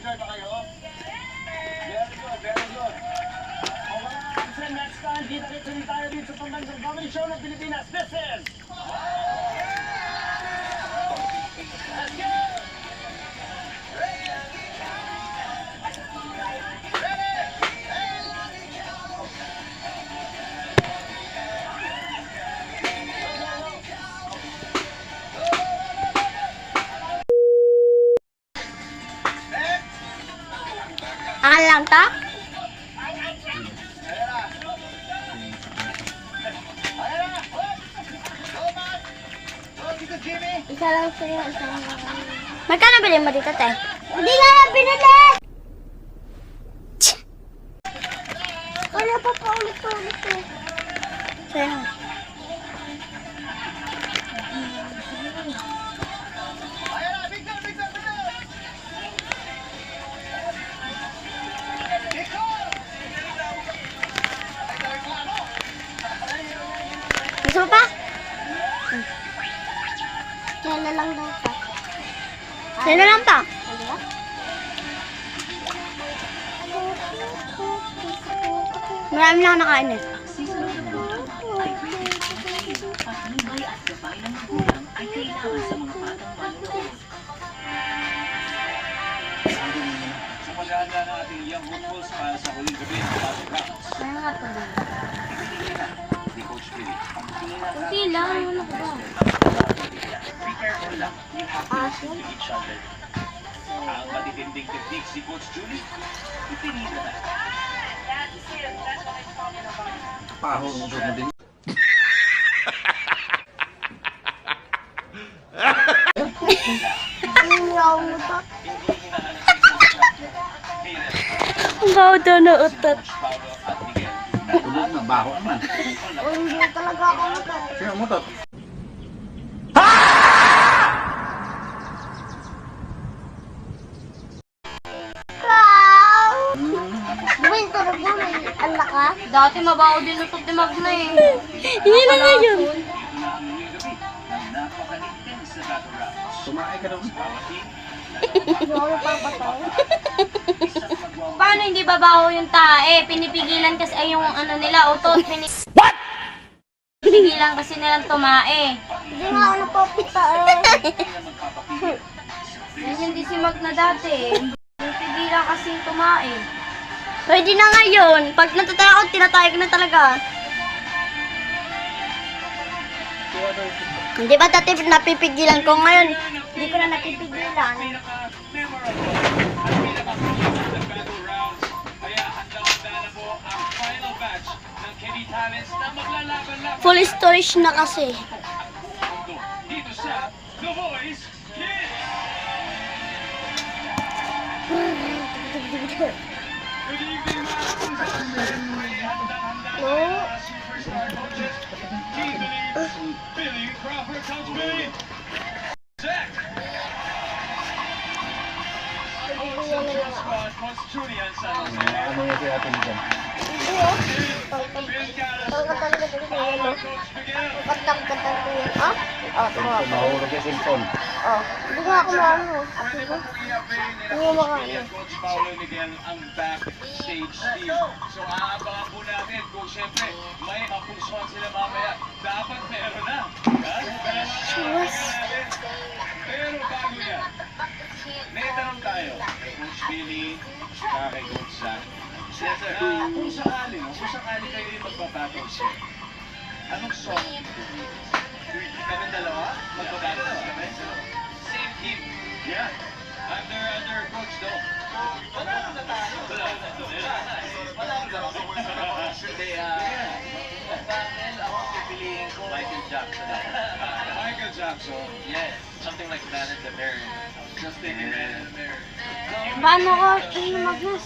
Sir, ba kayo? Very good, very good. Kasi next time, dito rin tayo dito sa pambansang comedy show ng Pilipinas. This is... Ang lang to? Isa lang sa'yo, isa lang Magkano bilhin mo dito, te? Hindi nga yan binili! Wala pa pa ulit-ulit eh. Sa'yo. Gusto mo pa? Hmm. Yan na lang daw pa. Yan na lang pa. Ano ba? Marami ako nakain eh. Sa paghahanda ng ating young hopefuls para sa huling gabi ng Battle Rounds. Kunti lang. Ano ko ba? Be other. Ang matitinding technique si Coach Julie, ipinila na. Si Coach Billy. Ang baho daw na utot. Baho naman. O, hindi talaga ako utot. Sino mo to? Wow! Di ba yung tunog mo may ala ka? Dati mabaho din utot ni Magna eh. Hindi na nga yun. Ito na ang huling gabi ng napaka-intense na Battle Rounds. Sumakay ka team, Hindi ako napapataw. Paano hindi babaho yung tae? Pinipigilan kasi ay yung ano nila, utot. Pini What? Pinipigilan kasi nilang tumae. Hindi nga ako napapita eh. Ganyan din si Magna dati eh. Pinipigilan kasi yung tumae. Pwede na ngayon. Pag natataya ako, tinataya ko na talaga. Hindi ba dati napipigilan ko ngayon? Hindi ko na napipigilan. Ang superstar coaches. Team Billy, Crawford, Coach Billy. Zach! Ano yung kaya natin dyan? Katang-katang ko yun. Ah? Oh, tumawa. Mahulog yung cellphone. Oh. Hindi nga ako maano. Hindi Coach makaano. Coach Paolo Miguel ang backstage team. So aabangan po natin kung siyempre may mapusuan sila mamaya. Dapat meron na. Yan. Pero bago yan, may tanong tayo. Billy, saka kay Coach Zach. Yes, sir. Ah, kung sakali, no? kung sakali kayo yung magbabattle sir, anong song Kami dalawa? Magbabattle kami? Same team. Yeah. Under, under Coach Do. Wala na tayo. Wala na. Wala na. Hindi, ah, battle, ako pipiliin ko. Michael Jackson. Michael Jackson? Yes. Something like Man in the Mirror. Just thinking Man in the Mirror. ванного магнус